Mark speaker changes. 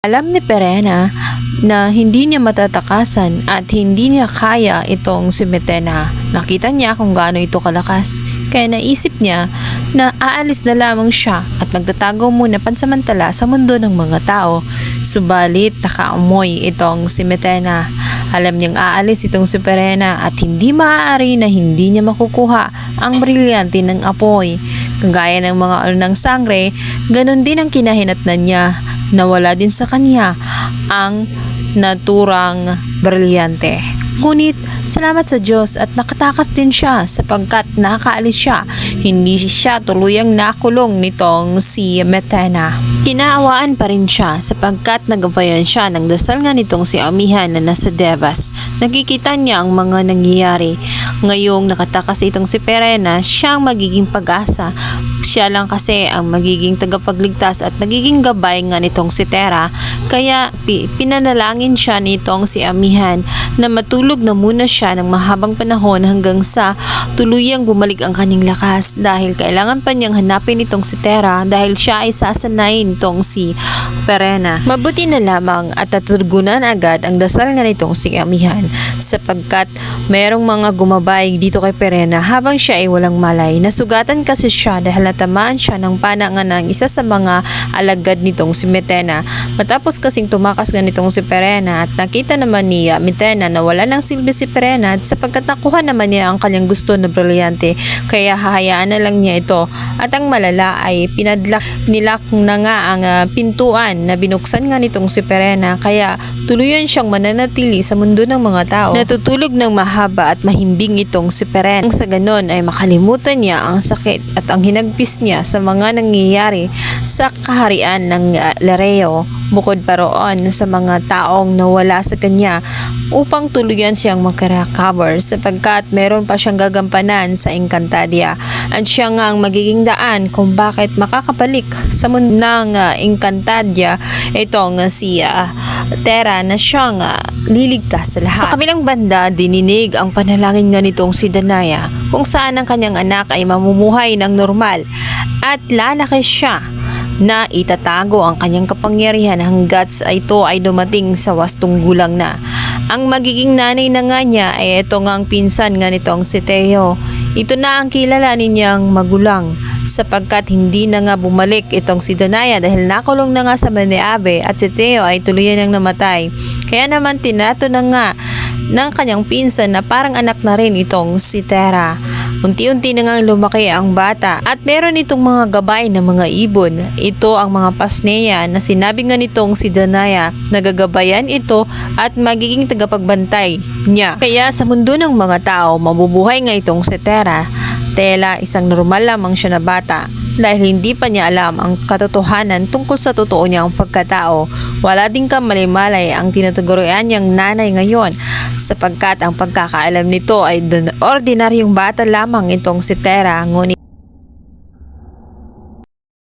Speaker 1: Alam ni Perena na hindi niya matatakasan at hindi niya kaya itong si Metena. Nakita niya kung gaano ito kalakas. Kaya naisip niya na aalis na lamang siya at magtatago muna pansamantala sa mundo ng mga tao. Subalit nakaamoy itong si Metena. Alam niyang aalis itong si Perena at hindi maaari na hindi niya makukuha ang brilyante ng apoy. Kagaya ng mga ano ng sangre, ganun din ang kinahinatnan niya. Nawala din sa kanya ang naturang brilyante. Ngunit salamat sa Diyos at nakatakas din siya sapagkat nakaalis siya. Hindi siya tuluyang nakulong nitong si Metena. Kinaawaan pa rin siya sapagkat nagabayan siya ng dasal nga nitong si Amihan na nasa Devas. Nakikita niya ang mga nangyayari. Ngayong nakatakas itong si Perena, siyang magiging pag-asa siya lang kasi ang magiging tagapagligtas at magiging gabay nga nitong si Tera. Kaya pi- pinanalangin siya nitong si Amihan na matulog na muna siya ng mahabang panahon hanggang sa tuluyang bumalik ang kanyang lakas dahil kailangan pa niyang hanapin itong si Tera dahil siya ay sasanayin itong si Perena. Mabuti na lamang at natugunan agad ang dasal nga nitong si Amihan sapagkat merong mga gumabay dito kay Perena habang siya ay walang malay. Nasugatan kasi siya dahil natamaan siya ng panangan ng isa sa mga alagad nitong si Metena. Matapos kasing tumakas nga nitong si Perena at nakita naman ni uh, Metena na wala ng silbi si Perena at sapagkat nakuha naman niya ang kanyang gusto na brilyante kaya hahayaan na lang niya ito at ang malala ay pinadlak nilak na nga ang uh, pintuan na binuksan nga nitong si Perena kaya tuluyan siyang mananatili sa mundo ng mga tao. Natutulog ng mahaba at mahimbing itong si Perena. Sa ganon ay makalimutan niya ang sakit at ang hinagpis niya sa mga nangyayari sa kaharian ng uh, Lareo bukod pa roon sa mga taong nawala sa kanya upang tuluyan siyang magka-recover sapagkat meron pa siyang gagampanan sa Encantadia at siya nga ang magiging daan kung bakit makakabalik sa mundo ng uh, Encantadia itong si uh, Terra na siyang uh, liligtas sa lahat. Sa kabilang banda, dininig ang panalangin nga nitong si Danaya kung saan ang kanyang anak ay mamumuhay ng normal at lalaki siya na itatago ang kanyang kapangyarihan hanggat sa ito ay dumating sa wastong gulang na. Ang magiging nanay na nga niya ay ito nga ang pinsan nga nitong si Teo. Ito na ang kilalanin niyang magulang sapagkat hindi na nga bumalik itong si Danaya dahil nakulong na nga sa Maneabe at si Teo ay tuluyan ng namatay. Kaya naman tinato na nga ng kanyang pinsan na parang anak na rin itong si Tera. Unti-unti na nga lumaki ang bata at meron itong mga gabay na mga ibon. Ito ang mga pasneya na sinabi nga nitong si Danaya nagagabayan ito at magiging tagapagbantay niya. Kaya sa mundo ng mga tao, mabubuhay nga itong si Tera. Tela, isang normal lamang siya na bata dahil hindi pa niya alam ang katotohanan tungkol sa totoo niyang pagkatao. Wala din kamalimalay ang tinataguruan niyang nanay ngayon sapagkat ang pagkakaalam nito ay ordinaryong bata lamang itong si Tera ngunit